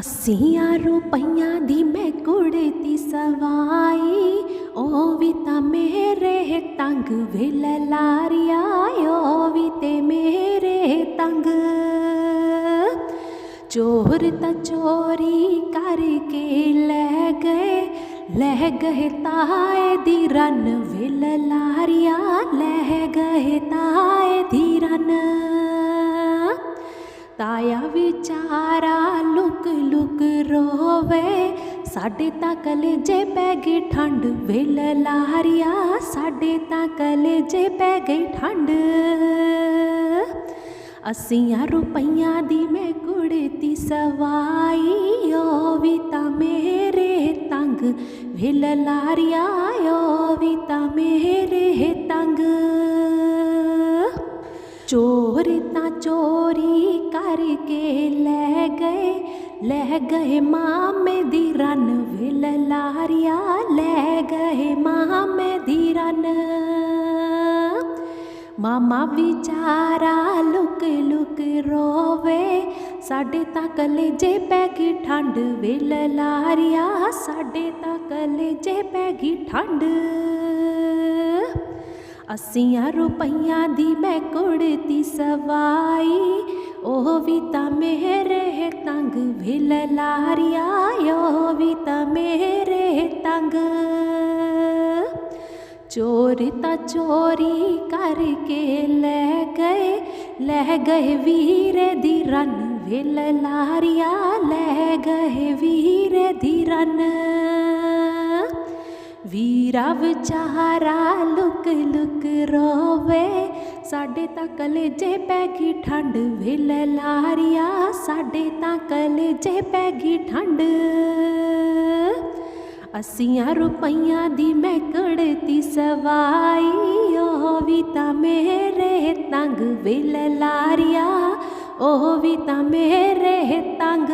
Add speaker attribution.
Speaker 1: ਅੱਸੀਆਂ ਰੁਪਈਆਂ ਦੀ ਮੈਂ ਕੁੜਤੀ ਸਵਾਈ, ਉਹ ਵੀ ਤਾਂ ਮੇਰੇ ਤੰਗ ਵਿਲ ਲਾਰਿਆ, ਉਹ ਵੀ ਤੇ ਮੇਰੇ ਤੰਗ। ਚੋਰ ਤਾਂ ਚੋਰੀ ਕਰਕੇ ਲੈ ਗਏ ਲਹਿ ਗਏ ਤਾਏ ਦੀ ਰਨ ਵਿਲ ਲਾਰਿਆ ਲਹਿ ਗਏ ਤਾਏ ਦੀ ਰਨ ਤਾਇਆ ਵਿਚਾਰਾ ਲੁਕ ਲੁਕ ਰੋਵੇ। ਸਾਡੇ ਤਾਂ ਕਲੇਜੇ ਪੈ ਗਈ ਠੰਡ। ਵੇਲ ਲਾਰਿਆ, ਸਾਡੇ ਤਾਂ ਕਲੇਜੇ ਪੈ ਗਈ ਠੰਡ। ਅੱਸੀਆਂ ਰੁਪਈਆਂ ਦੀ ਮੈਂ ਕੁੜਤੀ ਸਵਾਈ ਓ ਵੀ ਤਾਂ ਮੇਰੇ ਤੰਗ। ਵੇਲ ਲਾਰਿਆ ਓ ਵੀ ਤਾਂ ਮੇਰੇ ਤੰਗ। ਚੋਰ ਤਾਂ ਚੋਰੀ ਕਰਕੇ ਲੈ ਗਏ ਲੈ ਗਏ ਮਾਮੇ ਦੀ ਰਨ ਵੇਲ ਲਾਰਿਆ ਲੈ ਗਏ ਮਾਮੇ ਦੀ ਰਨ ਮਾਮਾ ਵਿਚਾਰਾ ਲੁਕ ਲੁਕ ਰੋਵੇ ਸਾਡੇ ਤਾਂ ਕਲੇਜੇ ਪੈ ਗਈ ਠੰਡ ਵਿਲ ਲਾਰਿਆ ਸਾਡੇ ਤਾਂ ਕਲੇਜੇ ਪੈ ਗਈ ਠੰਡ ਅੱਸੀਆਂ ਰੁਪਈਆਂ ਦੀ ਮੈਂ ਕੁੜਤੀ ਸਵਾਈ, ਉਹ ਵੀ ਤਾਂ ਮੇਰੇ ਤੰਗ ਵਿਲ ਲਾਰਿਆ, ਉਹ ਵੀ ਤਾਂ ਮੇਰੇ ਤੰਗ। ਚੋਰ ਤਾਂ ਚੋਰੀ ਕਰਕੇ ਲੈ ਗਏ ਲੈ ਗਏ ਵੀਰੇ ਦੀ ਰਨ, ਵਿਲ ਲਾਰਿਆ, ਲੈ ਗਏ ਵੀਰੇ ਦੀ ਰਨ। ਵੀਰਾ ਵਿਚਾਰਾ ਲੁਕ ਲੁਕ ਰੋਵੇ। ਸਾਡੇ ਤਾਂ ਕਲੇਜੇ ਪੈ ਗਈ ਠੰਡ, ਵਿਲ ਲਾਰਿਆ। ਸਾਡੇ ਤਾਂ ਕਲੇਜੇ ਪੈ ਗਈ ਠੰਡ। ਅੱਸੀਆਂ ਰੁਪਈਆਂ ਦੀ ਮੈਂ ਕੜਤੀ ਸਵਾਈ, ਉਹ ਵੀ ਤਾਂ ਮੇਰੇ ਤੰਗ, ਵੇਲ ਲਾਰਿਆ। ਉਹ ਵੀ ਤਾਂ ਮੇਰੇ ਤੰਗ।